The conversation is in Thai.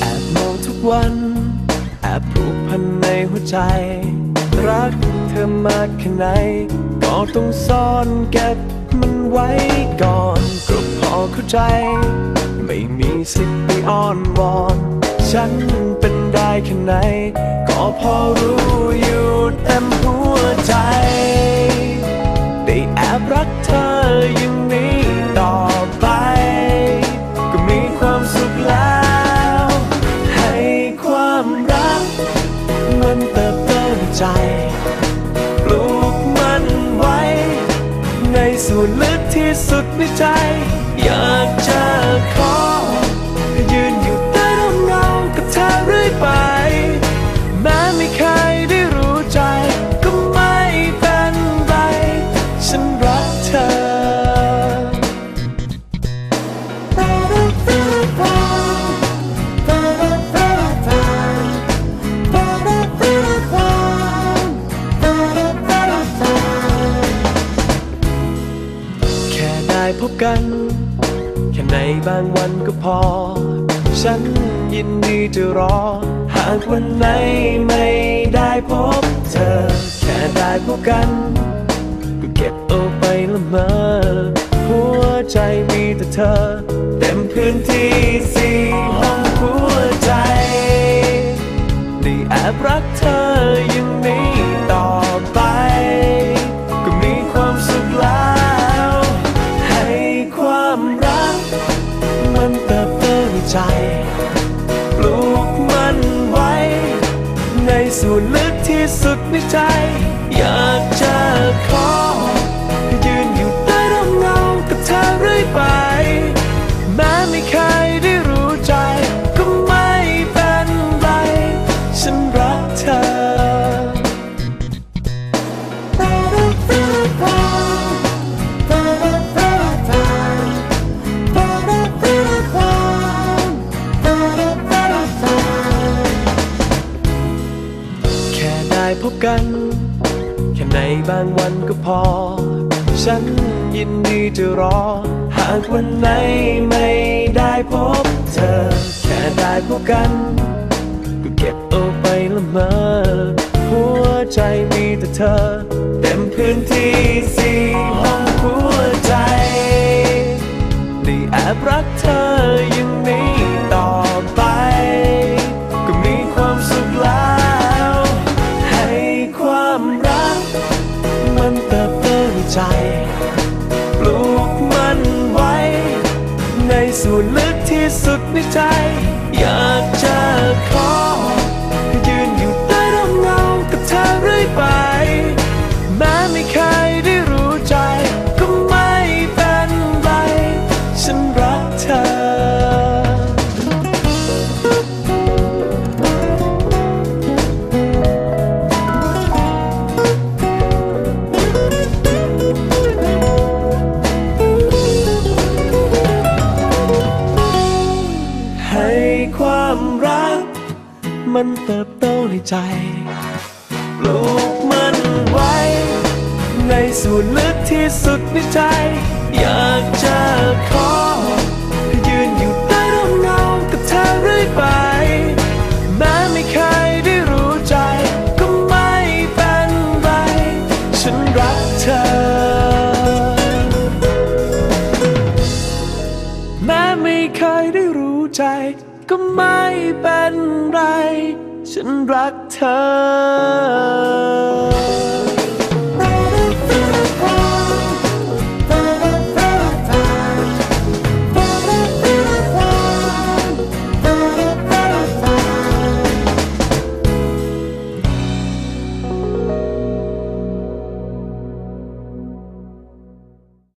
แอบมองทุกวันแอบผูกพันในหัวใจ รักเธอมากแค่ไหน ก็ต้องซ่อนเก็บมันไว้ก่อน ก็พอเข้าใจ ไม่มีสิทธิ์ไปอ้อนวอน ฉันเป็นได้แค่ไหน ก็พอรู้อยู่เต็มหัวใจ ได้แอบรักเธออย่างนี้ต่อไป ก็มีความสุขแล้ว ให้ความรัก มันเติบโตในใจ ปลูกมันไว้ ในส่วนลึกที่สุดในใจ อยากจะขอ กัน แค่ในบางวันก็พอ ฉันยินดีจะรอ หากวันไหนไม่ได้พบเธอ แค่ได้พบกัน ก็เก็บเอาไปละเมอหัวใจมีแต่เธอ เต็มพื้นที่สี่ห้องหัวใจได้แอบรักเธอ ใจปลูกมันไว้ ในส่วนลึกที่สุดในใจ อยากจะขอ กัน แค่ในบางวันก็พอ ฉันยินดีจะรอ หากวันไหนไม่ได้พบเธอ แค่ได้พบกัน ก็เก็บเอาไปละเมอหัวใจมีแต่เธอ เต็มพื้นที่สี่ห้องหัวใจได้แอบรักเธอ ที่สุดในใจ อยากจะขอ ยืนอยู่ใต้ร่มเงากับเธอเรื่อยไป แม้ไม่เคย ใจปลูกมันไว้ ในส่วนลึกที่สุดในใจ อยากจะขอ ยืนอยู่ใต้ร่มเงากับเธอเรื่อยไป แม้ไม่เคยได้รู้ใจ ก็ไม่เป็นไร ฉันรักเธอ แม้ไม่เคยได้รู้ใจ ก็ไม่เป็นไร ฉันรักเธอ